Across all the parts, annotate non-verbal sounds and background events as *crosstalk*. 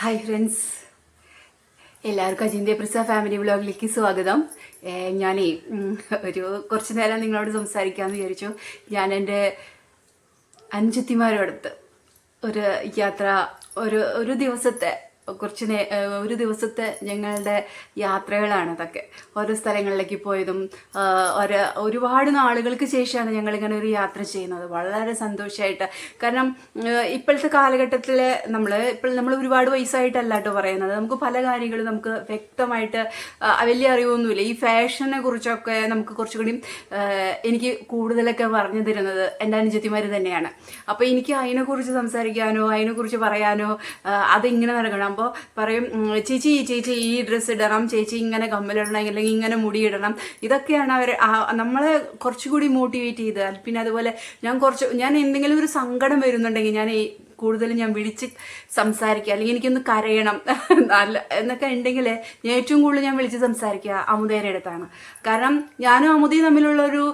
Hi friends എല്ലാവർക്കും അജിന്റെ പ്രിസ family വ്ളോഗിലേക്ക് സ്വാഗതം. ഞാനേ ഒരു കുറച്ച് നേരം നിങ്ങളോട് സംസാരിക്കാമെന്ന് വിചാരിച്ചു. ഞാൻ എന്റെ അഞ്ചത്തിമാരോടത്ത് ഒരു യാത്ര ഒരു ഒരു ദിവസത്തെ കുറച്ച് നേ ഒരു ദിവസത്തെ ഞങ്ങളുടെ യാത്രകളാണ് അതൊക്കെ. ഓരോ സ്ഥലങ്ങളിലേക്ക് പോയതും ഒരു ഒരുപാട് നാളുകൾക്ക് ശേഷമാണ് ഞങ്ങളിങ്ങനെ ഒരു യാത്ര ചെയ്യുന്നത്. വളരെ സന്തോഷമായിട്ട് കാരണം ഇപ്പോഴത്തെ കാലഘട്ടത്തിൽ നമ്മൾ ഇപ്പോൾ നമ്മൾ ഒരുപാട് വയസ്സായിട്ടല്ല കേട്ടോ പറയുന്നത്. നമുക്ക് പല കാര്യങ്ങളും നമുക്ക് വ്യക്തമായിട്ട് വലിയ അറിവൊന്നുമില്ല. ഈ ഫാഷനെ കുറിച്ചൊക്കെ നമുക്ക് കുറച്ചുകൂടി എനിക്ക് കൂടുതലൊക്കെ പറഞ്ഞു തരുന്നത് എന്റെ അനുജത്തിമാർ തന്നെയാണ്. അപ്പോൾ എനിക്ക് അതിനെക്കുറിച്ച് സംസാരിക്കാനോ അതിനെക്കുറിച്ച് പറയാനോ അതിങ്ങനെ നടക്കണം. അപ്പോൾ പറയും ചേച്ചി ചേച്ചി ഈ ഡ്രസ്സ് ഇടണം ചേച്ചി ഇങ്ങനെ കമ്മലിടണം അല്ലെങ്കിൽ ഇങ്ങനെ മുടിയിടണം ഇതൊക്കെയാണ് അവർ നമ്മളെ കുറച്ചുകൂടി മോട്ടിവേറ്റ് ചെയ്ത്. പിന്നെ അതുപോലെ ഞാൻ കുറച്ച് ഞാൻ എന്തെങ്കിലും ഒരു സങ്കടം വരുന്നുണ്ടെങ്കിൽ ഞാൻ കൂടുതലും ഞാൻ വിളിച്ച് സംസാരിക്കുക. അല്ലെങ്കിൽ എനിക്കൊന്ന് കരയണം. *laughs* നല്ല എന്നൊക്കെ ഉണ്ടെങ്കിൽ ഞാൻ ഏറ്റവും കൂടുതൽ ഞാൻ വിളിച്ച് സംസാരിക്കുക അമുദേരെ അടുത്താണ്. കാരണം ഞാനും അമുദയും തമ്മിലുള്ളൊരു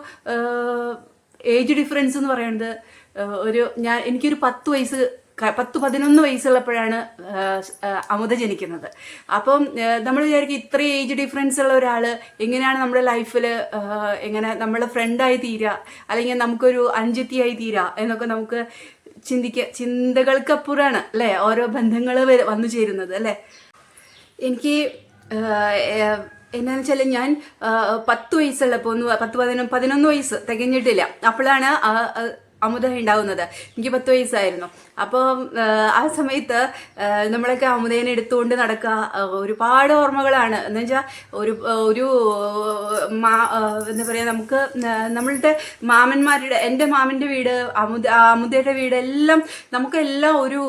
ഏജ് ഡിഫറൻസ് എന്ന് പറയുന്നത് ഒരു ഞാൻ എനിക്കൊരു പത്ത് വയസ്സ് പത്ത് പതിനൊന്ന് വയസ്സുള്ളപ്പോഴാണ് അമുത ജനിക്കുന്നത്. അപ്പം നമ്മൾ വിചാരിക്കും ഇത്ര ഏജ് ഡിഫറൻസ് ഉള്ള ഒരാൾ എങ്ങനെയാണ് നമ്മുടെ ലൈഫിൽ എങ്ങനെ നമ്മളെ ഫ്രണ്ടായി തീരുക അല്ലെങ്കിൽ നമുക്കൊരു അഞ്ചെത്തിയായി തീരുക എന്നൊക്കെ നമുക്ക് ചിന്തിക്ക ചിന്തകൾക്കപ്പുറമാണ് അല്ലേ? ഓരോ ബന്ധങ്ങൾ വന്നു ചേരുന്നത് അല്ലേ? എനിക്ക് എന്നാന്ന് വെച്ചാൽ ഞാൻ പത്ത് വയസ്സുള്ളപ്പോൾ ഒന്ന് പത്ത് പതിനൊന്ന് പതിനൊന്ന് വയസ്സ് തികഞ്ഞിട്ടില്ല. അപ്പോഴാണ് അമുദ ഉണ്ടാവുന്നത്. എനിക്ക് പത്ത് വയസ്സായിരുന്നു. അപ്പോൾ ആ സമയത്ത് നമ്മളൊക്കെ അമുദേനെ എടുത്തുകൊണ്ട് നടക്കുക ഒരുപാട് ഓർമ്മകളാണ്. എന്ന് വെച്ചാൽ ഒരു ഒരു മാ എന്താ പറയുക നമുക്ക് നമ്മളുടെ മാമന്മാരുടെ എന്റെ മാമന്റെ വീട് അമുദ അമുദയുടെ വീട് എല്ലാം നമുക്കെല്ലാം ഒരു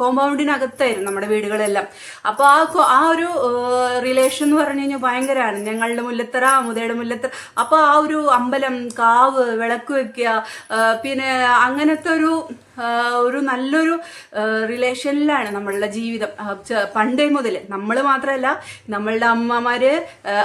കോമ്പൗണ്ടിനകത്തായിരുന്നു നമ്മുടെ വീടുകളെല്ലാം. അപ്പോൾ ആ ആ ഒരു റിലേഷൻ എന്ന് പറഞ്ഞു കഴിഞ്ഞാൽ ഭയങ്കരമാണ് ഞങ്ങളുടെ മുല്ലത്തറ മുതയുടെ മുല്ലത്തറ. അപ്പോൾ ആ ഒരു അമ്പലം കാവ് വിളക്ക് വെക്കുക പിന്നെ അങ്ങനത്തെ ഒരു ഒരു നല്ലൊരു റിലേഷനിലാണ് നമ്മളുടെ ജീവിതം. പണ്ടേ മുതൽ നമ്മൾ മാത്രമല്ല നമ്മളുടെ അമ്മമാര്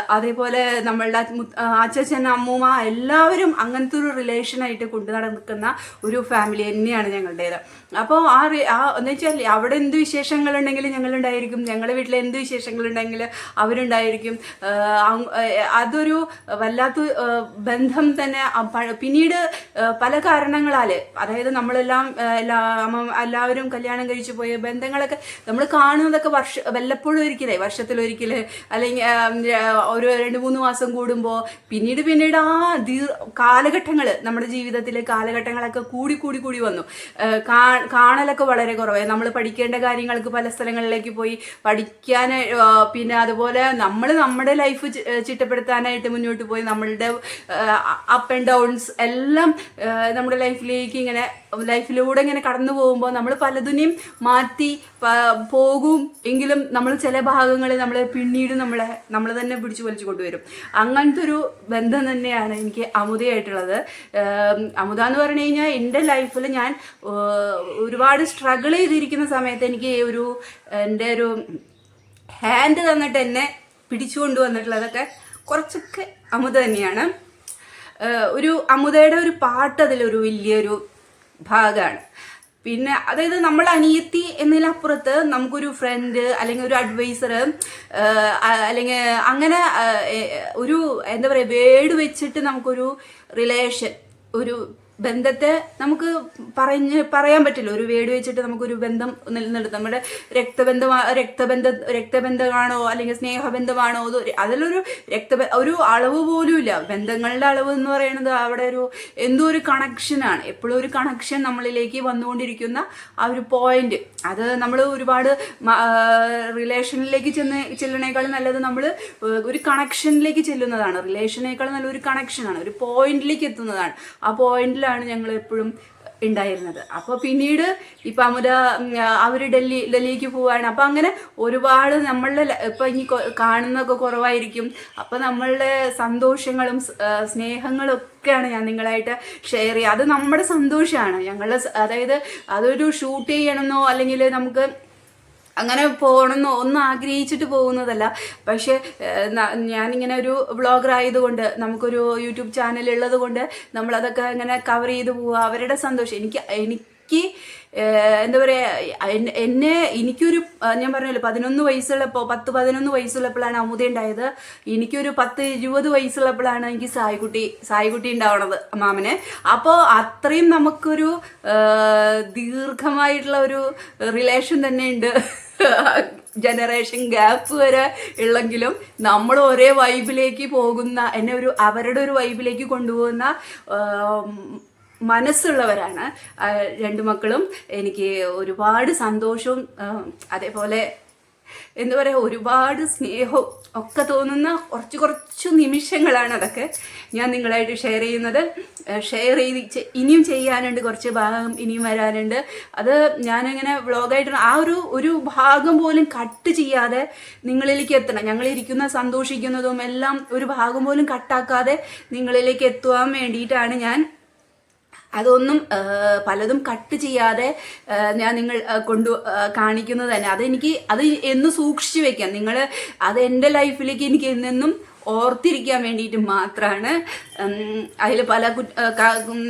അതേപോലെ നമ്മളുടെ അച്ഛൻ അമ്മൂമ്മ എല്ലാവരും അങ്ങനത്തെ ഒരു റിലേഷനായിട്ട് കൊണ്ടു നടക്കുന്ന ഒരു ഫാമിലി തന്നെയാണ് ഞങ്ങളുടേത്. അപ്പോൾ ആ ആ എന്ന് വെച്ചാൽ അവിടെ എന്ത് വിശേഷങ്ങളുണ്ടെങ്കിൽ ഞങ്ങളുണ്ടായിരിക്കും. ഞങ്ങളുടെ വീട്ടിൽ എന്ത് വിശേഷങ്ങളുണ്ടെങ്കിൽ അവരുണ്ടായിരിക്കും. അതൊരു വല്ലാത്ത ബന്ധം തന്നെ പിന്നീട് പല കാരണങ്ങളാൽ അതായത് നമ്മളെല്ലാം എല്ലാ എല്ലാവരും കല്യാണം കഴിച്ചു പോയ ബന്ധങ്ങളൊക്കെ നമ്മൾ കാണുന്നതൊക്കെ വർഷ വല്ലപ്പോഴും ഒരിക്കലേ വർഷത്തിലൊരിക്കൽ അല്ലെങ്കിൽ ഒരു രണ്ട് മൂന്ന് മാസം കൂടുമ്പോൾ പിന്നീട് പിന്നീട് ആ ദീർ കാലഘട്ടങ്ങൾ നമ്മുടെ ജീവിതത്തിലെ കാലഘട്ടങ്ങളൊക്കെ കൂടി കൂടി കൂടി വന്നു. കാണലൊക്കെ വളരെ കുറവായി. നമ്മൾ പഠിക്കേണ്ട കാര്യങ്ങൾക്ക് പല സ്ഥലങ്ങളിലേക്ക് പോയി പഠിക്കാൻ പിന്നെ അതുപോലെ നമ്മൾ നമ്മുടെ ലൈഫ് ചിട്ടപ്പെടുത്താനായിട്ട് മുന്നോട്ട് പോയി. നമ്മളുടെ അപ്പ് ആൻഡ് ഡൗൺസ് എല്ലാം നമ്മുടെ ലൈഫിലേക്ക് ഇങ്ങനെ ലൈഫിലൂടെ ഇങ്ങനെ കടന്നു പോകുമ്പോൾ നമ്മൾ പലതിനെയും മാറ്റി പോകും. എങ്കിലും നമ്മൾ ചില ഭാഗങ്ങളിൽ നമ്മൾ പിന്നീട് നമ്മളെ നമ്മൾ തന്നെ പിടിച്ചു വലിച്ചു കൊണ്ടുവരും. അങ്ങനത്തെ ഒരു ബന്ധം തന്നെയാണ് എനിക്ക് അമുതയായിട്ടുള്ളത്. അമുത എന്ന് പറഞ്ഞു കഴിഞ്ഞാൽ എന്റെ ലൈഫിൽ ഞാൻ ഒരുപാട് സ്ട്രഗിൾ ചെയ്തിരിക്കുന്ന സമയത്ത് എനിക്ക് ഒരു എന്റെ ഒരു ഹാൻഡ് തന്നിട്ട് എന്നെ പിടിച്ചു കൊണ്ടുവന്നിട്ടുള്ളതൊക്കെ കുറച്ചൊക്കെ അമുത തന്നെയാണ്. ഒരു അമുതയുടെ ഒരു പാട്ട് അതിലൊരു വലിയൊരു ഭാഗമാണ് പിന്നെ അതായത് നമ്മൾ അനിയത്തി എന്നതിലപ്പുറത്ത് നമുക്കൊരു ഫ്രണ്ട് അല്ലെങ്കിൽ ഒരു അഡ്വൈസർ അല്ലെങ്കിൽ അങ്ങനെ ഒരു എന്താ പറയുക വേട് വെച്ചിട്ട് നമുക്കൊരു റിലേഷൻ ഒരു ബന്ധത്തെ നമുക്ക് പറഞ്ഞ് പറയാൻ പറ്റില്ല. ഒരു വേട് വെച്ചിട്ട് നമുക്കൊരു ബന്ധം നിലനിർത്തും. നമ്മുടെ രക്തബന്ധം രക്തബന്ധ രക്തബന്ധമാണോ അല്ലെങ്കിൽ സ്നേഹബന്ധമാണോ അതിലൊരു രക്തബ ഒരു അളവ് പോലുമില്ല. ബന്ധങ്ങളുടെ അളവ് എന്ന് പറയുന്നത് അവിടെ ഒരു എന്തോ ഒരു കണക്ഷനാണ് എപ്പോഴും ഒരു കണക്ഷൻ നമ്മളിലേക്ക് വന്നുകൊണ്ടിരിക്കുന്ന ആ ഒരു പോയിന്റ് അത് നമ്മൾ ഒരുപാട് റിലേഷനിലേക്ക് ചെന്ന് ചെല്ലണേക്കാൾ നല്ലത് നമ്മൾ ഒരു കണക്ഷനിലേക്ക് ചെല്ലുന്നതാണ്. റിലേഷനേക്കാൾ നല്ല ഒരു കണക്ഷനാണ് ഒരു പോയിന്റിലേക്ക് എത്തുന്നതാണ്. ആ പോയിന്റിലാണ് ഞങ്ങൾ എപ്പോഴും ഉണ്ടായിരുന്നത് അപ്പോൾ പിന്നീട് ഇപ്പം അമുര അവർ ഡൽഹി ഡൽഹിക്ക് പോവാണ്. അപ്പം അങ്ങനെ ഒരുപാട് നമ്മളുടെ ഇപ്പം ഇനി കാണുന്നതൊക്കെ കുറവായിരിക്കും. അപ്പം നമ്മളുടെ സന്തോഷങ്ങളും സ്നേഹങ്ങളും ഒക്കെയാണ് ഞാൻ നിങ്ങളായിട്ട് ഷെയർ ചെയ്യുക. അത് നമ്മുടെ സന്തോഷമാണ് ഞങ്ങളുടെ അതായത് അതൊരു ഷൂട്ട് ചെയ്യണമെന്നോ അല്ലെങ്കിൽ നമുക്ക് അങ്ങനെ പോകണമെന്ന് ഒന്നും ആഗ്രഹിച്ചിട്ട് പോകുന്നതല്ല. പക്ഷേ ഞാനിങ്ങനെ ഒരു വ്ളോഗർ ആയതുകൊണ്ട് നമുക്കൊരു യൂട്യൂബ് ചാനൽ ഉള്ളത് കൊണ്ട് നമ്മളതൊക്കെ ഇങ്ങനെ കവർ ചെയ്ത് പോവുക അവരുടെ സന്തോഷം. എനിക്ക് എനിക്ക് എന്താ പറയുക എന്നെ എനിക്കൊരു ഞാൻ പറഞ്ഞല്ലോ പതിനൊന്ന് വയസ്സുള്ളപ്പോൾ പത്ത് പതിനൊന്ന് വയസ്സുള്ളപ്പോഴാണ് അമുദ ഉണ്ടായത്. എനിക്കൊരു പത്ത് ഇരുപത് വയസ്സുള്ളപ്പോഴാണ് എനിക്ക് സായിക്കുട്ടി സായിക്കുട്ടി ഉണ്ടാവണത് മാമന്. അപ്പോൾ അത്രയും നമുക്കൊരു ദീർഘമായിട്ടുള്ള ഒരു റിലേഷൻ തന്നെ ഉണ്ട് *laughs* ജനറേഷൻ ഗ്യാപ്പ് വരെ ഉള്ളെങ്കിലും നമ്മൾ ഒരേ വൈബിലേക്ക് പോകുന്ന എന്നെ ഒരു അവരുടെ ഒരു വൈബിലേക്ക് കൊണ്ടുപോകുന്ന മനസ്സുള്ളവരാണ് രണ്ടു മക്കളും. എനിക്ക് ഒരുപാട് സന്തോഷവും അതേപോലെ എന്താ പറയുക ഒരുപാട് സ്നേഹവും ഒക്കെ തോന്നുന്ന കുറച്ച് കുറച്ച് നിമിഷങ്ങളാണ് അതൊക്കെ. ഞാൻ നിങ്ങളായിട്ട് ഷെയർ ചെയ്യുന്നത്. ഷെയർ ചെയ്ത് ഇനിയും ചെയ്യാനുണ്ട് കുറച്ച് ഭാഗം ഇനിയും വരാനുണ്ട്. അത് ഞാനിങ്ങനെ വ്ളോഗായിട്ട് ആ ഒരു ഒരു ഭാഗം പോലും കട്ട് ചെയ്യാതെ നിങ്ങളിലേക്ക് എത്തണം. ഞങ്ങളിരിക്കുന്ന സന്തോഷിക്കുന്നതും എല്ലാം ഒരു ഭാഗം പോലും കട്ടാക്കാതെ നിങ്ങളിലേക്ക് എത്തുവാൻ വേണ്ടിയിട്ടാണ് ഞാൻ അതൊന്നും പലതും കട്ട് ചെയ്യാതെ ഞാൻ നിങ്ങൾ കൊണ്ടു കാണിക്കുന്നത് തന്നെ. അതെനിക്ക് അത് എന്ന് സൂക്ഷിച്ചു വെക്കാം. നിങ്ങൾ അത് എന്റെ ലൈഫിലേക്ക് എനിക്ക് എന്നെന്നും ഓർത്തിരിക്കാൻ വേണ്ടിയിട്ട് മാത്രമാണ് അതിൽ പല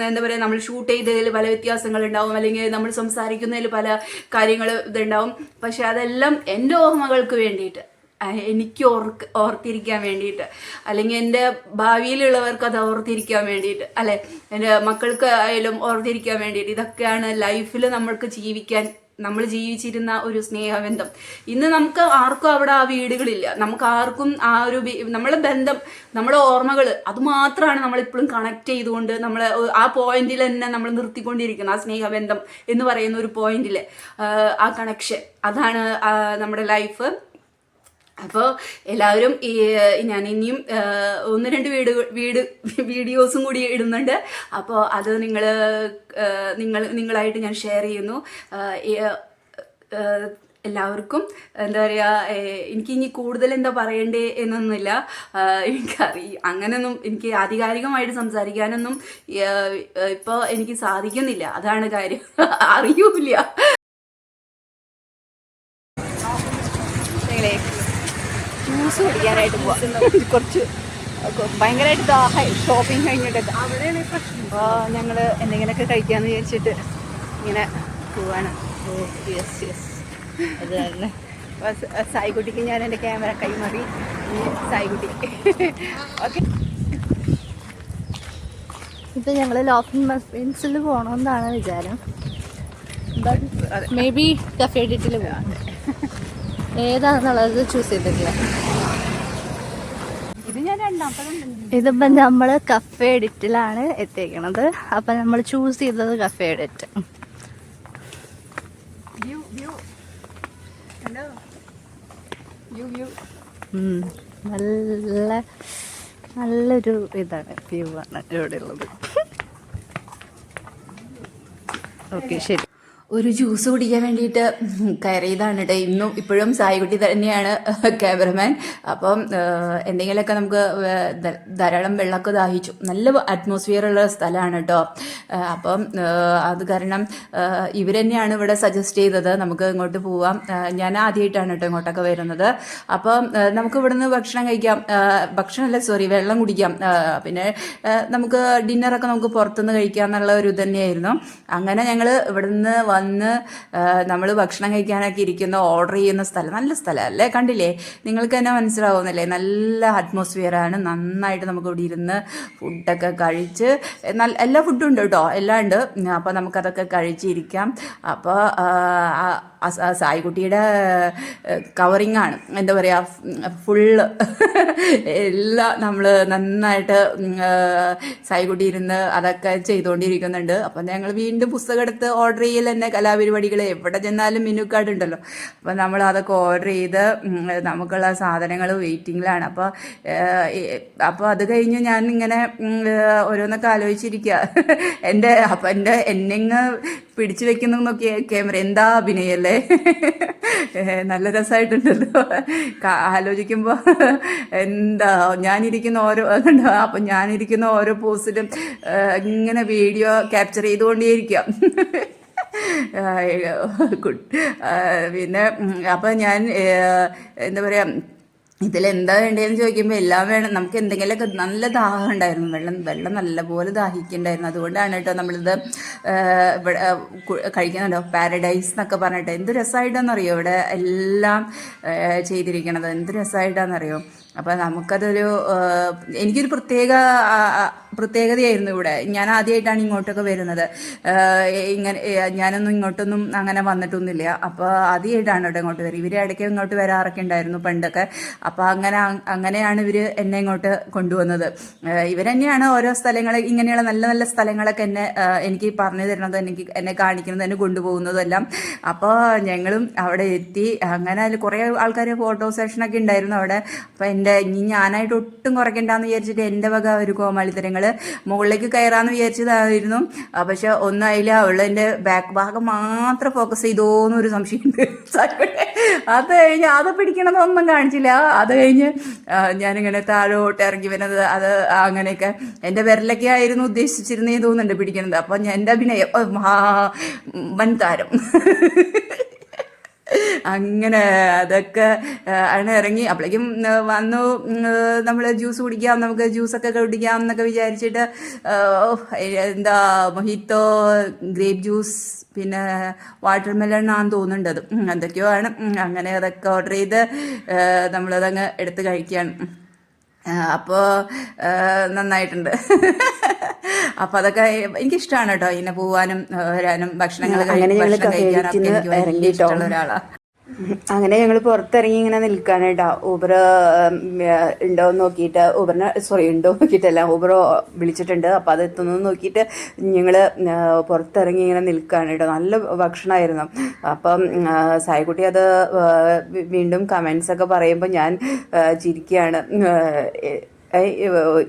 എന്താ പറയുക നമ്മൾ ഷൂട്ട് ചെയ്തതിൽ പല വ്യത്യാസങ്ങൾ ഉണ്ടാവും അല്ലെങ്കിൽ നമ്മൾ സംസാരിക്കുന്നതിൽ പല കാര്യങ്ങൾ ഇതുണ്ടാവും. പക്ഷെ അതെല്ലാം എന്റെ ഓർമ്മകൾക്ക് വേണ്ടിയിട്ട്. എനിക്ക് ഓർക്ക് ഓർത്തിരിക്കാൻ വേണ്ടിയിട്ട്. അല്ലെങ്കിൽ എന്റെ ഭാവിയിലുള്ളവർക്ക് അത് ഓർത്തിരിക്കാൻ വേണ്ടിയിട്ട്. അല്ലെ? എന്റെ മക്കൾക്ക് ആയാലും ഓർത്തിരിക്കാൻ വേണ്ടിയിട്ട്. ഇതൊക്കെയാണ് ലൈഫിൽ നമ്മൾക്ക് ജീവിക്കാൻ നമ്മൾ ജീവിച്ചിരുന്ന ഒരു സ്നേഹബന്ധം. ഇന്ന് നമുക്ക് ആർക്കും അവിടെ ആ വീടുകളില്ല. നമുക്ക് ആർക്കും ആ ഒരു നമ്മളെ ബന്ധം നമ്മുടെ ഓർമ്മകൾ അത് മാത്രമാണ് നമ്മളിപ്പോഴും കണക്ട് ചെയ്തുകൊണ്ട് നമ്മൾ ആ പോയിന്റിൽ തന്നെ നമ്മൾ നിർത്തിക്കൊണ്ടിരിക്കുന്നത് ആ സ്നേഹബന്ധം എന്ന് പറയുന്ന ഒരു പോയിന്റിൽ ആ കണക്ഷൻ അതാണ് നമ്മുടെ ലൈഫ് അപ്പോൾ എല്ലാവരും ഈ ഞാൻ ഇനിയും ഒന്ന് രണ്ട് വീട് വീട് വീഡിയോസും കൂടി ഇടുന്നുണ്ട്. അപ്പോൾ അത് നിങ്ങൾ നിങ്ങൾ നിങ്ങളായിട്ട് ഞാൻ ഷെയർ ചെയ്യുന്നു. എല്ലാവർക്കും എന്താ പറയുക എനിക്ക് ഇനി കൂടുതൽ എന്താ പറയണ്ടേ എന്നൊന്നുമില്ല. എനിക്കറി അങ്ങനെയൊന്നും എനിക്ക് ആധികാരികമായിട്ട് സംസാരിക്കാനൊന്നും ഇപ്പോൾ എനിക്ക് സാധിക്കുന്നില്ല. അതാണ് കാര്യം. *laughs* അറിയൂല ഞങ്ങളെ കുടിക്കാനായിട്ട് പോവാം. കുറച്ച് ഭയങ്കരമായിട്ട് ദാഹായി ഷോപ്പിംഗ് കഴിഞ്ഞിട്ടൊക്കെ അപ്പോൾ ഞങ്ങൾ എന്തെങ്കിലുമൊക്കെ കഴിക്കാമെന്ന് വിചാരിച്ചിട്ട് ഇങ്ങനെ പോവാണ്. യെസ് യെസ് അത് തന്നെ. സായിക്കുട്ടിക്ക് ഞാൻ എന്റെ ക്യാമറ കൈമാറി സായിക്കുട്ടി. ഓക്കെ. ഇപ്പൊ ഞങ്ങൾ ലോഫിംഗ് മസ്ബിൻസിൽ പോകണമെന്നാണ് വിചാരം. മേ ബി കഫേ ഡിറ്റിൽ പോകാം ഏതാണെന്നുള്ളത് ചൂസ് ചെയ്തിട്ടില്ല. ഇതിപ്പോ നമ്മൾ കഫേ എഡിറ്റിലാണ് എത്തിക്കണത് അപ്പൊ നമ്മൾ ചൂസ് ചെയ്തത് കഫേ എഡിറ്റ് നല്ല നല്ലൊരു ഇതാണ് വ്യൂ ആണ് ഇവിടെ ഉള്ളത്. ഓക്കെ ശരി. ഒരു ജ്യൂസ് കുടിക്കാൻ വേണ്ടിയിട്ട് കയറിയതാണ് കേട്ടോ ഇന്നും ഇപ്പോഴും സായിക്കുട്ടി തന്നെയാണ് ക്യാമറമാൻ. അപ്പം എന്തെങ്കിലുമൊക്കെ നമുക്ക് ധാരാളം വെള്ളമൊക്കെ ദാഹിച്ചു. നല്ല അറ്റ്മോസ്ഫിയർ ഉള്ള സ്ഥലമാണ് കേട്ടോ അപ്പം അത് കാരണം ഇവർ തന്നെയാണ് ഇവിടെ സജസ്റ്റ് ചെയ്തത്. നമുക്ക് ഇങ്ങോട്ട് പോവാം. ഞാൻ ആദ്യമായിട്ടാണ് കേട്ടോ ഇങ്ങോട്ടൊക്കെ വരുന്നത്. അപ്പം നമുക്ക് ഇവിടുന്ന് ഭക്ഷണം കഴിക്കാം. ഭക്ഷണമല്ല സോറി വെള്ളം കുടിക്കാം. പിന്നെ നമുക്ക് ഡിന്നറൊക്കെ നമുക്ക് പുറത്തുനിന്ന് കഴിക്കാം എന്നുള്ള ഒരു തന്നെയായിരുന്നു അങ്ങനെ ഞങ്ങൾ ഇവിടുന്ന് വന്ന് നമ്മൾ ഭക്ഷണം കഴിക്കാനൊക്കെ ഇരിക്കുന്ന ഓർഡർ ചെയ്യുന്ന സ്ഥലം നല്ല സ്ഥലമല്ലേ കണ്ടില്ലേ? നിങ്ങൾക്ക് തന്നെ മനസ്സിലാവുന്നില്ലേ? നല്ല അറ്റ്മോസ്ഫിയറാണ് നന്നായിട്ട് നമുക്ക് ഇവിടെ ഇരുന്ന് ഫുഡൊക്കെ കഴിച്ച് നല്ല എല്ലാ ഫുഡും ഉണ്ട് കേട്ടോ. എല്ലാം ഉണ്ട്. അപ്പോൾ നമുക്കതൊക്കെ കഴിച്ചിരിക്കാം അപ്പോൾ സായിക്കുട്ടിയുടെ കവറിങ് ആണ്. എന്താ പറയുക ഫുള്ള് എല്ലാം നമ്മൾ നന്നായിട്ട് സായിക്കുട്ടി ഇരുന്ന് അതൊക്കെ ചെയ്തുകൊണ്ടിരിക്കുന്നുണ്ട്. അപ്പം ഞങ്ങൾ വീണ്ടും പുസ്തകം എടുത്ത് ഓർഡർ ചെയ്യൽ തന്നെ കലാപരിപാടികൾ എവിടെ ചെന്നാലും മെനു കാർഡ് ഉണ്ടല്ലോ. അപ്പോൾ നമ്മൾ അതൊക്കെ ഓർഡർ ചെയ്ത് നമുക്കുള്ള സാധനങ്ങൾ വെയിറ്റിങ്ങിലാണ് അപ്പോൾ അപ്പോൾ അത് കഴിഞ്ഞ് ഞാൻ ഇങ്ങനെ ഓരോന്നൊക്കെ ആലോചിച്ചിരിക്കുക എന്റെ അപ്പം എന്റെ എന്നെങ്ങ് പിടിച്ചു വെക്കുന്നു നോക്കിയ ക്യാമറ എന്താ അഭിനയല്ലേ? നല്ല രസമായിട്ടുണ്ടല്ലോ ആലോചിക്കുമ്പോൾ എന്താ ഞാനിരിക്കുന്ന ഓരോ കണ്ടോ അപ്പം ഞാനിരിക്കുന്ന ഓരോ പോസ്റ്റിലും ഇങ്ങനെ വീഡിയോ ക്യാപ്ചർ ചെയ്തുകൊണ്ടേയിരിക്കാം. പിന്നെ അപ്പം ഞാൻ എന്താ പറയുക ഇതിലെന്താ വേണ്ടതെന്ന് ചോദിക്കുമ്പോൾ എല്ലാം വേണം. നമുക്ക് എന്തെങ്കിലുമൊക്കെ നല്ല ദാഹം ഉണ്ടായിരുന്നു. വെള്ളം വെള്ളം നല്ലപോലെ ദാഹിക്കുന്നുണ്ടായിരുന്നു അതുകൊണ്ടാണ് കേട്ടോ നമ്മളിത് ഇവിടെ കഴിക്കുന്നുണ്ടോ? പാരഡൈസ് എന്നൊക്കെ പറഞ്ഞിട്ട്. എന്ത് രസമായിട്ടാണെന്നറിയോ ഇവിടെ എല്ലാം ചെയ്തിരിക്കണത്? എന്ത് രസമായിട്ടാണെന്നറിയോ അപ്പോൾ നമുക്കതൊരു എനിക്കൊരു പ്രത്യേക പ്രത്യേകതയായിരുന്നു ഇവിടെ. ഞാൻ ആദ്യമായിട്ടാണ് ഇങ്ങോട്ടൊക്കെ വരുന്നത്. ഇങ്ങനെ ഞാനൊന്നും ഇങ്ങോട്ടൊന്നും അങ്ങനെ വന്നിട്ടൊന്നുമില്ല. അപ്പോൾ ആദ്യമായിട്ടാണ് ഇവിടെ ഇങ്ങോട്ട് വരിക ഇവർ ഇടയ്ക്ക് ഇങ്ങോട്ട് വരാറൊക്കെ ഉണ്ടായിരുന്നു പണ്ടൊക്കെ. അപ്പോൾ അങ്ങനെ അങ്ങനെയാണ് ഇവർ എന്നെ ഇങ്ങോട്ട് കൊണ്ടുവന്നത്. ഇവരെന്നെയാണ് ഓരോ സ്ഥലങ്ങൾ ഇങ്ങനെയുള്ള നല്ല നല്ല സ്ഥലങ്ങളൊക്കെ എന്നെ എനിക്ക് പറഞ്ഞു തരുന്നത് എനിക്ക് എന്നെ കാണിക്കുന്നത് എന്നെ കൊണ്ടുപോകുന്നതും എല്ലാം അപ്പോൾ ഞങ്ങളും അവിടെ എത്തി. അങ്ങനെ കുറേ ആൾക്കാർ ഫോട്ടോ സെഷനൊക്കെ ഉണ്ടായിരുന്നു അവിടെ. അപ്പോൾ എന്റെ ഇനി ഞാനായിട്ട് ഒട്ടും കുറയ്ക്കണ്ടെന്ന് വിചാരിച്ചിട്ട് എന്റെ വക ഒരു കോമാളിത്തരങ്ങൾ മുകളിലേക്ക് കയറാമെന്ന് വിചാരിച്ചതായിരുന്നു. പക്ഷെ ഒന്നും അതിൽ അവളെന്റെ ബാക്ക് ഭാഗം മാത്രം ഫോക്കസ് ചെയ്തോന്നൊരു സംശയമുണ്ട്. അത് കഴിഞ്ഞ് അത് പിടിക്കണതൊന്നും കാണിച്ചില്ല. അത് കഴിഞ്ഞ് ഞാനിങ്ങനെ താഴോട്ട് ഇറങ്ങി വരുന്നത് അത് അങ്ങനെയൊക്കെ എന്റെ വിരലൊക്കെ ആയിരുന്നു ഉദ്ദേശിച്ചിരുന്നേ തോന്നുന്നുണ്ട് പിടിക്കണത്. അപ്പം എന്റെ അഭിനയം വൻ താരം. അങ്ങനെ അതൊക്കെ ആണ് ഇറങ്ങി. അപ്പോഴേക്കും വന്നു. നമ്മൾ ജ്യൂസ് കുടിക്കാം നമുക്ക് ജ്യൂസൊക്കെ കുടിക്കാം എന്നൊക്കെ വിചാരിച്ചിട്ട് എന്താ മൊഹിത്തോ ഗ്രേപ്പ് ജ്യൂസ് പിന്നെ വാട്ടർ മെലൺ ആണെന്ന് തോന്നുന്നുണ്ട് അത്. ഉം, എന്തൊക്കെയോ ആണ്. അങ്ങനെ അതൊക്കെ ഓർഡർ ചെയ്ത് നമ്മളതങ്ങ് എടുത്ത് കഴിക്കുകയാണ് അപ്പോൾ നന്നായിട്ടുണ്ട്. *laughs* അപ്പോൾ അതൊക്കെ എനിക്കിഷ്ടമാണ് കേട്ടോ ഇങ്ങനെ പോവാനും വരാനും ഭക്ഷണങ്ങൾ. ഇഷ്ടമുള്ള ഒരാളാണ് അങ്ങനെ ഞങ്ങൾ പുറത്തിറങ്ങി ഇങ്ങനെ നിൽക്കാണ് കേട്ടോ ഊബർ ഉണ്ടോ എന്ന് നോക്കിയിട്ട് ഊബറിന് സോറി ഉണ്ടോ നോക്കിയിട്ടല്ല. ഊബർ വിളിച്ചിട്ടുണ്ട്. അപ്പോൾ അത് എത്തുന്നു നോക്കിയിട്ട് ഞങ്ങൾ പുറത്തിറങ്ങി ഇങ്ങനെ നിൽക്കുകയാണ് കേട്ടോ നല്ല ഭക്ഷണമായിരുന്നു അപ്പം സായിക്കുട്ടി അത് വീണ്ടും കമൻസ് ഒക്കെ പറയുമ്പോൾ ഞാൻ ചിരിക്കുകയാണ്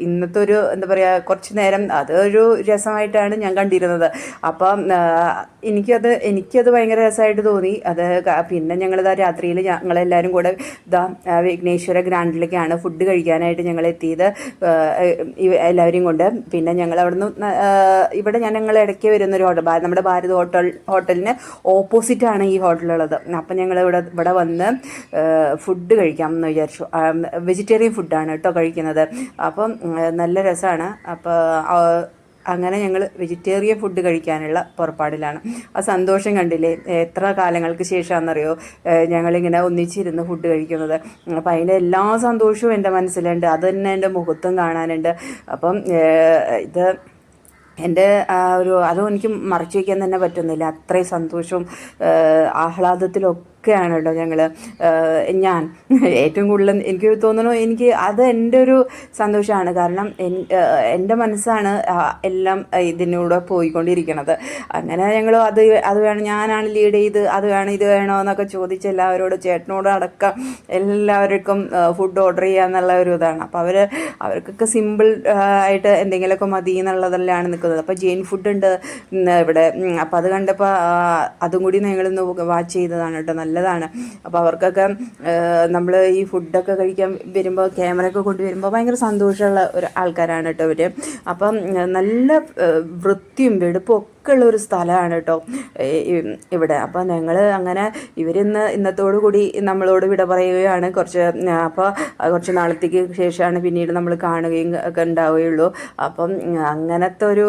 ഇന്നത്തെ ഒരു എന്താ പറയുക കുറച്ച് നേരം അതൊരു രസമായിട്ടാണ് ഞാൻ കണ്ടിരുന്നത്. അപ്പം എനിക്കത് എനിക്കത് ഭയങ്കര രസമായിട്ട് തോന്നി. അത് പിന്നെ ഞങ്ങളിതാ രാത്രിയിൽ ഞങ്ങളെല്ലാവരും കൂടെ ഇതാ വിഘ്നേശ്വര ഗ്രാൻഡിലേക്കാണ് ഫുഡ് കഴിക്കാനായിട്ട് ഞങ്ങൾ എത്തിയത് എല്ലാവരെയും കൊണ്ട്. പിന്നെ ഞങ്ങൾ അവിടുന്ന് ഇവിടെ ഞാൻ ഞങ്ങൾ ഇടയ്ക്ക് വരുന്നൊരു ഹോട്ടൽ നമ്മുടെ ഭാരത് ഹോട്ടൽ ഹോട്ടലിന് ഓപ്പോസിറ്റാണ് ഈ ഹോട്ടലുള്ളത്. അപ്പം ഞങ്ങൾ ഇവിടെ ഇവിടെ വന്ന് ഫുഡ് കഴിക്കാം എന്ന് വിചാരിച്ചു വെജിറ്റേറിയൻ ഫുഡാണ് കേട്ടോ കഴിക്കുന്നത്. അപ്പം നല്ല രസമാണ് അപ്പോൾ അങ്ങനെ ഞങ്ങൾ വെജിറ്റേറിയൻ ഫുഡ് കഴിക്കാനുള്ള പുറപ്പാടിലാണ്. ആ സന്തോഷം കണ്ടില്ലേ? എത്ര കാലങ്ങൾക്ക് ശേഷമാണെന്നറിയോ? ഞങ്ങളിങ്ങനെ ഒന്നിച്ചിരുന്ന് ഫുഡ് കഴിക്കുന്നത്. അപ്പം അതിന്റെ എല്ലാ സന്തോഷവും എന്റെ മനസ്സിലുണ്ട്. അത് തന്നെ എന്റെ മുഖത്തും കാണാനുണ്ട്. അപ്പം ഇത് എന്റെ ആ ഒരു അതും എനിക്ക് മറച്ചു വയ്ക്കാൻ തന്നെ പറ്റുന്നില്ല. അത്രയും സന്തോഷവും ഏഹ് കേട്ടോ ഞങ്ങൾ ഞാൻ. ഏറ്റവും കൂടുതൽ എനിക്ക് തോന്നുന്നു എനിക്ക് അത് എന്റെ ഒരു സന്തോഷമാണ്. കാരണം എന്റെ മനസ്സാണ് എല്ലാം ഇതിനൂടെ പോയിക്കൊണ്ടിരിക്കുന്നത് അങ്ങനെ ഞങ്ങൾ അത് അത് വേണം ഞാനാണ് ലീഡ് ചെയ്ത് അത് വേണം ഇത് വേണോ എന്നൊക്കെ ചോദിച്ച് എല്ലാവരോട് ചേട്ടനോട് അടക്കം എല്ലാവർക്കും ഫുഡ് ഓർഡർ ചെയ്യുക എന്നുള്ള ഒരു ഇതാണ്. അപ്പോൾ അവർ അവർക്കൊക്കെ സിമ്പിൾ ആയിട്ട് എന്തെങ്കിലുമൊക്കെ മതി എന്നുള്ളതെല്ലാം നിൽക്കുന്നത്. അപ്പോൾ ജെയിൻ ഫുഡ് ഉണ്ട് ഇവിടെ. അപ്പോൾ അത് കണ്ടപ്പോൾ അതും കൂടി ഞങ്ങളിന്ന് വാച്ച് ചെയ്തതാണ് കേട്ടോ നല്ലതാണ്. അപ്പോൾ അവർക്കൊക്കെ നമ്മൾ ഈ ഫുഡൊക്കെ കഴിക്കാൻ വരുമ്പോൾ ക്യാമറ ഒക്കെ കൊണ്ടുവരുമ്പോൾ ഭയങ്കര സന്തോഷമുള്ള ഒരു ആൾക്കാരാണ് കേട്ടോ അവർ അപ്പം നല്ല വൃത്തിയും വെടുപ്പും ഒരു സ്ഥലമാണ് കേട്ടോ. ഇവിടെ. അപ്പോൾ ഞങ്ങൾ അങ്ങനെ ഇവരിന്ന് ഇന്നത്തോടു കൂടി നമ്മളോട് വിട പറയുകയാണ്. കുറച്ച് അപ്പോൾ കുറച്ച് നാളത്തേക്ക് ശേഷമാണ് പിന്നീട് നമ്മൾ കാണുകയും ഒക്കെ ഉണ്ടാവുകയുള്ളൂ. അപ്പം അങ്ങനത്തെ ഒരു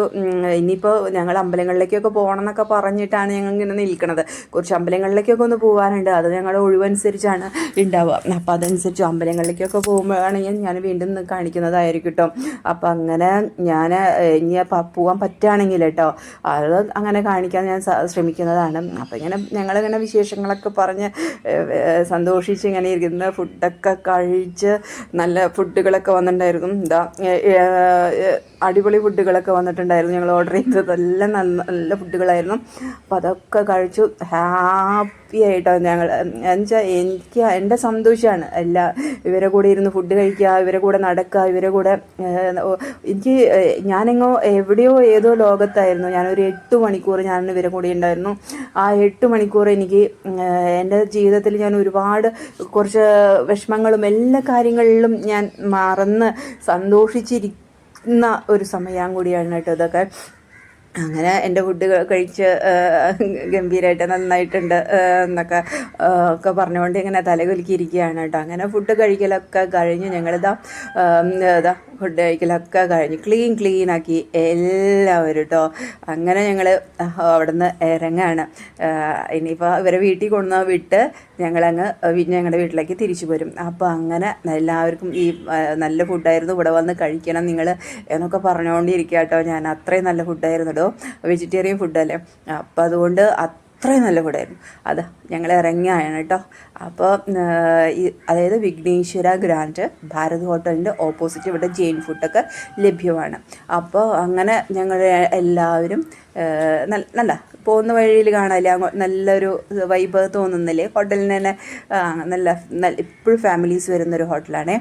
ഇനിയിപ്പോൾ ഞങ്ങൾ അമ്പലങ്ങളിലേക്കൊക്കെ പോകണം എന്നൊക്കെ പറഞ്ഞിട്ടാണ് ഞങ്ങൾ ഇങ്ങനെ നിൽക്കുന്നത് കുറച്ച് അമ്പലങ്ങളിലേക്കൊക്കെ ഒന്ന് പോകാനുണ്ട്. അത് ഞങ്ങളുടെ ഒഴിവനുസരിച്ചാണ് ഉണ്ടാവുക. അപ്പോൾ അതനുസരിച്ച് അമ്പലങ്ങളിലേക്കൊക്കെ പോകുമ്പോഴാണെങ്കിൽ ഞാൻ വീണ്ടും കാണിക്കുന്നതായിരിക്കും കേട്ടോ. അപ്പം അങ്ങനെ ഞാൻ ഇനി പോകാൻ പറ്റുകയാണെങ്കിൽ കേട്ടോ അത് അങ്ങനെ കാണിക്കാൻ ഞാൻ ശ്രമിക്കുന്നതാണ്. അപ്പം ഇങ്ങനെ ഞങ്ങളിങ്ങനെ വിശേഷങ്ങളൊക്കെ പറഞ്ഞ് സന്തോഷിച്ച് ഇങ്ങനെ ഇരിക്കുന്ന ഫുഡൊക്കെ കഴിച്ച് നല്ല ഫുഡുകളൊക്കെ വന്നിട്ടുണ്ടായിരുന്നു. എന്താ അടിപൊളി ഫുഡുകളൊക്കെ വന്നിട്ടുണ്ടായിരുന്നു ഞങ്ങൾ ഓർഡർ ചെയ്തതെല്ലാം നല്ല നല്ല ഫുഡുകളായിരുന്നു. അപ്പോൾ അതൊക്കെ കഴിച്ചു. ഹാപ്പി ആയിട്ടോ ഞങ്ങൾ. എന്നുവെച്ചാൽ എനിക്ക് എന്റെ സന്തോഷമാണ് എല്ലാ ഇവരെ കൂടെ ഇരുന്ന് ഫുഡ് കഴിക്കുക ഇവരെ കൂടെ നടക്കുക ഇവരെ കൂടെ എനിക്ക് ഞാനെങ്ങോ എവിടെയോ ഏതോ ലോകത്തായിരുന്നു. ഞാനൊരു എട്ട് മണിക്കൂർ ഞാൻ ഇവരെ കൂടെ ഉണ്ടായിരുന്നു. ആ എട്ട് മണിക്കൂർ എനിക്ക് എന്റെ ജീവിതത്തിൽ ഞാൻ ഒരുപാട് കുറച്ച് വിഷമങ്ങളും എല്ലാ കാര്യങ്ങളിലും ഞാൻ മറന്ന് സന്തോഷിച്ചിരിക്കുന്ന ഒരു സമയം കൂടിയാണ് കേട്ടോ ഇതൊക്കെ. അങ്ങനെ എന്റെ ഫുഡ് കഴിച്ച് ഗംഭീരമായിട്ട് നന്നായിട്ടുണ്ട് എന്നൊക്കെ ഒക്കെ പറഞ്ഞുകൊണ്ട് ഇങ്ങനെ തലകുലുക്കിയിരിക്കുകയാണ് കേട്ടോ. അങ്ങനെ ഫുഡ് കഴിക്കലൊക്കെ കഴിഞ്ഞ്. ഞങ്ങളിതാ ഇതാ ഫുഡ് കഴിക്കലൊക്കെ കഴിഞ്ഞ്. ക്ലീൻ ക്ലീൻ ആക്കി എല്ലാവരും കേട്ടോ. അങ്ങനെ ഞങ്ങൾ അവിടുന്ന് ഇറങ്ങാണ്. ആ, ഇനിയിപ്പോൾ ഇവരെ വീട്ടിൽ കൊണ്ടുവന്ന് വിട്ട് ഞങ്ങളങ്ങ് ഞങ്ങളുടെ വീട്ടിലേക്ക് തിരിച്ചു വരും. അപ്പോൾ അങ്ങനെ എല്ലാവർക്കും ഈ നല്ല ഫുഡായിരുന്നു. ഇവിടെ വന്ന് കഴിക്കണം നിങ്ങൾ എന്നൊക്കെ പറഞ്ഞുകൊണ്ടിരിക്കുക കേട്ടോ ഞാൻ അത്രയും നല്ല ഫുഡായിരുന്നു കേട്ടോ വെജിറ്റേറിയൻ ഫുഡല്ലേ. അപ്പോൾ അതുകൊണ്ട് അത്രയും നല്ല ഫുഡായിരുന്നു. അത് ഞങ്ങൾ ഇറങ്ങിയാണ് കേട്ടോ. അപ്പോൾ ഈ അതായത് വിഘ്നേശ്വര ഗ്രാൻഡ് ഭാരത് ഹോട്ടലിന്റെ ഓപ്പോസിറ്റ് ഇവിടെ ജെയിൻ ഫുഡൊക്കെ ലഭ്യമാണ്. അപ്പോൾ അങ്ങനെ ഞങ്ങൾ എല്ലാവരും നല്ല പോകുന്ന വഴിയിൽ കാണാല്ലേ? നല്ലൊരു വൈബ് തോന്നുന്നില്ലേ? ഹോട്ടലിന് തന്നെ നല്ല നല്ല ഇപ്പോഴും ഫാമിലീസ് വരുന്നൊരു ഹോട്ടലാണേ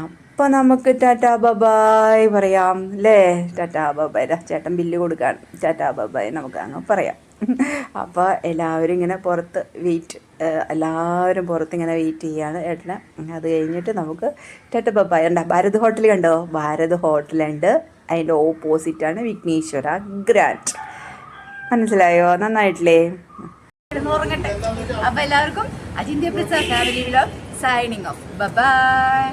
അപ്പോൾ നമുക്ക് ടാറ്റാ ബബായ് പറയാം അല്ലേ ടാറ്റാ ബബായ്. ചേട്ടൻ ബില്ല് കൊടുക്കാൻ. ടാറ്റാ ബബായ് നമുക്ക് അങ്ങ് പറയാം. അപ്പോൾ എല്ലാവരും ഇങ്ങനെ പുറത്ത് വെയിറ്റ് എല്ലാവരും പുറത്ത് ഇങ്ങനെ വെയിറ്റ് ചെയ്യാണ് ഏട്ടനെ. അത് കഴിഞ്ഞിട്ട് നമുക്ക് ടാറ്റ ബബായ്. ഉണ്ടാ ഭാരത് ഹോട്ടൽ കണ്ടോ? ഭാരത് ഹോട്ടലുണ്ട് അതിന്റെ ഓപ്പോസിറ്റാണ് വിഘ്നേശ്വര ഗ്രാൻഡ് മനസ്സിലായോ? നന്നായിട്ടില്ലേ? അപ്പൊ എല്ലാവർക്കും Ajinthya Prasad family vlog signing off bye